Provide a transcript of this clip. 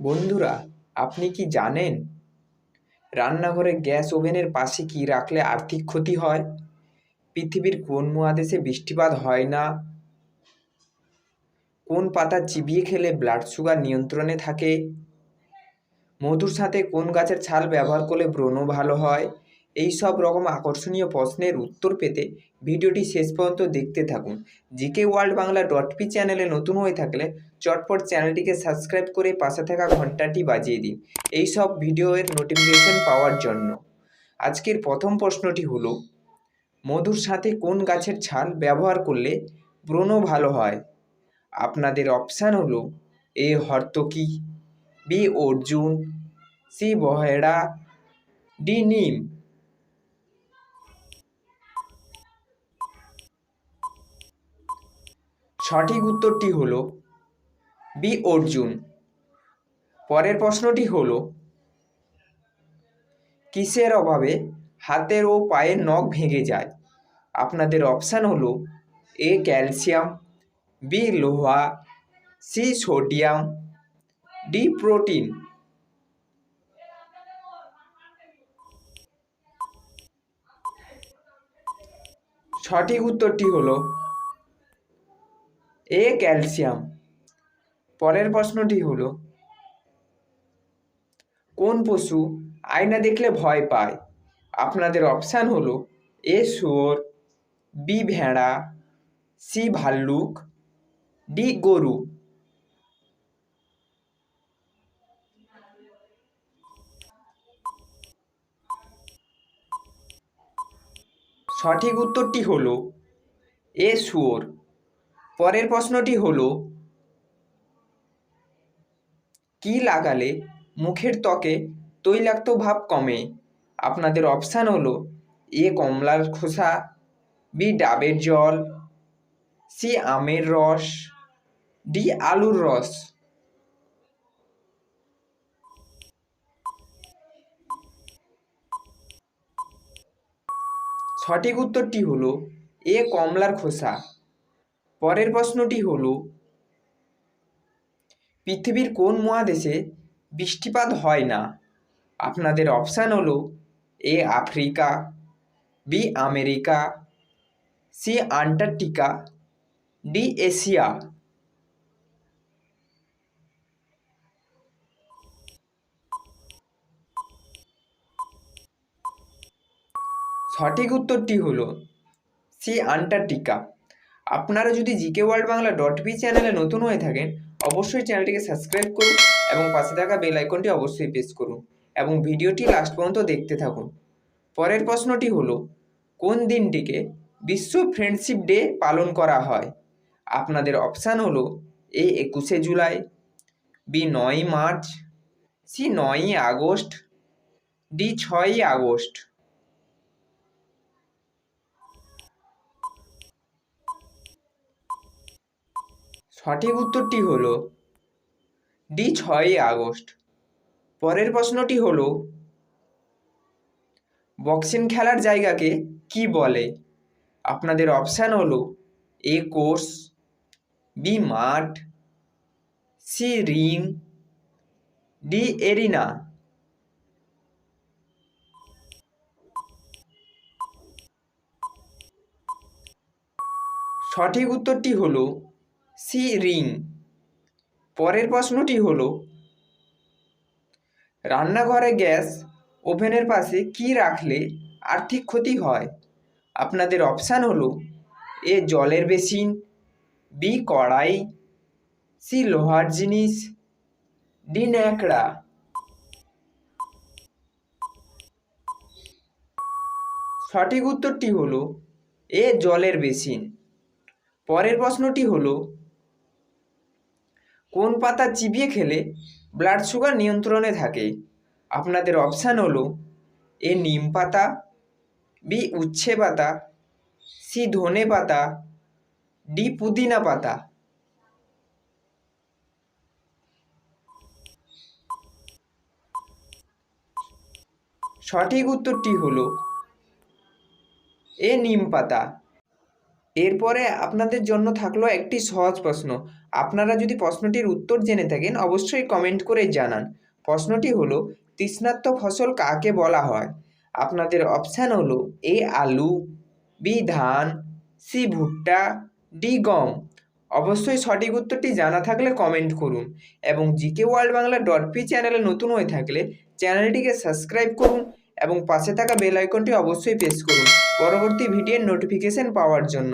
বন্ধুরা, আপনি কি জানেন রান্নাঘরে গ্যাস ওভেনের পাশে কি রাখলে আর্থিক ক্ষতি হয়? পৃথিবীর কোন মহাদেশে বৃষ্টিপাত হয় না? কোন পাতা চিবিয়ে খেলে ব্লাড সুগার নিয়ন্ত্রণে থাকে? মধুর সাথে কোন গাছের ছাল ব্যবহার করলে ব্রণ ভালো হয়? এই সব রকম আকর্ষণীয় প্রশ্নের উত্তর পেতে ভিডিওটি শেষ পর্যন্ত দেখতে থাকুন। GK world Bangla dot P চ্যানেলে নতুন হয়ে থাকলে চটপট চ্যানেলটিকে সাবস্ক্রাইব করে পাশে থাকা ঘন্টাটি বাজিয়ে দিন এই সব ভিডিওর নোটিফিকেশন পাওয়ার জন্য। আজকের প্রথম প্রশ্নটি হলো, মধুর সাথে কোন গাছের ছাল ব্যবহার করলে ব্রণ ভালো হয়? আপনাদের অপশান হলো, এ হর্তকি, বি অর্জুন, সি বহেড়া, ডি নিম। সঠিক উত্তরটি হলো বি, অর্জুন। পরের প্রশ্নটি হলো, কিসের অভাবে হাতের ও পায়ের নখ ভেঙে যায়? আপনাদের অপশান হলো এ ক্যালসিয়াম বি লোহা সি সোডিয়াম ডি প্রোটিন সঠিক উত্তরটি হলো এ ক্যালসিয়াম। পরের প্রশ্নটি হলো, কোন পশু আয়না দেখলে ভয় পায়? আপনাদের অপশান হলো, এ শুয়োর, বি ভেড়া, সি ভাল্লুক, ডি গরু। সঠিক উত্তরটি হলো, এ শুয়োর। পরের প্রশ্নটি হলো, কি লাগালে মুখের ত্বকে তৈলাক্ত ভাব কমে? আপনাদের অপশান হলো, এ কমলার খোসা বি ডাবের জল সি আমের রস ডি আলুর রস। সঠিক উত্তরটি হলো, এ কমলার খোসা। পরের প্রশ্নটি হলো, পৃথিবীর কোন মহাদেশে বৃষ্টিপাত হয় না? আপনাদের অপশান হলো, A Africa, B America, C Antarctica, D Asia. সঠিক উত্তরটি হলো, সি আন্টার্কটিকা। আপনারা যদি GK world Bangla dot P চ্যানেলে নতুন হয়ে থাকেন, অবশ্যই চ্যানেলটিকে সাবস্ক্রাইব করুন এবং পাশে থাকা বেল আইকনটি অবশ্যই প্রেস করুন এবং ভিডিওটি লাস্ট পর্যন্ত দেখতে থাকুন। পরের প্রশ্নটি হলো, কোন দিনটিকে বিশ্ব ফ্রেন্ডশিপ ডে পালন করা হয়? আপনাদের অপশান হলো এ একুশে জুলাই বি নয়ই মার্চ সি নয়ই আগস্ট ডি ছয়ই আগস্ট। সঠিক উত্তরটি হলো ডি ছয়ই আগস্ট। পরের প্রশ্নটি হলো, বক্সিং খেলার জায়গাকে কি বলে? আপনাদের অপশান হলো এ কোর্স, বি মাঠ, সি রিং, ডি এরিনা। সঠিক উত্তরটি হলো সি রিং। পরের প্রশ্নটি হলো, রান্নাঘরে গ্যাস ওভেনের পাশে কি রাখলে আর্থিক ক্ষতি হয়? আপনাদের অপশান হলো, এ জলের বেসিন, বি কড়াই, সি লোহার জিনিস, ডি ন্যাকড়া। সঠিক উত্তরটি হলো, এ জলের বেসিন। পরের প্রশ্নটি হলো কোন পাতা চিবিয়ে খেলে ব্লাড সুগার নিয়ন্ত্রণে থাকে? আপনাদের অপশান হলো এ নিম পাতা, বি উচ্ছে পাতা, সি ধনে পাতা ডি পুদিনা পাতা। সঠিক উত্তরটি হলো এ নিম পাতা। এরপরে আপনাদের জন্য থাকল একটি সহজ প্রশ্ন। আপনারা যদি প্রশ্নটির উত্তর জেনে থাকেন, অবশ্যই কমেন্ট করে জানান। প্রশ্নটি হলো তৃষ্ণাত্ম ফসল কাকে বলা হয়? আপনাদের অপশান হলো, এ আলু, বি ধান, সি ভুট্টা, ডি গম। অবশ্যই সঠিক উত্তরটি জানা থাকলে কমেন্ট করুন এবং GK world Bangla dot P চ্যানেলে নতুন হয়ে থাকলে চ্যানেলটিকে সাবস্ক্রাইব করুন এবং পাশে থাকা বেল আইকনটি অবশ্যই প্রেস করুন। পরবর্তী ভিডিওর নোটিফিকেশন পাওয়ার জন্য।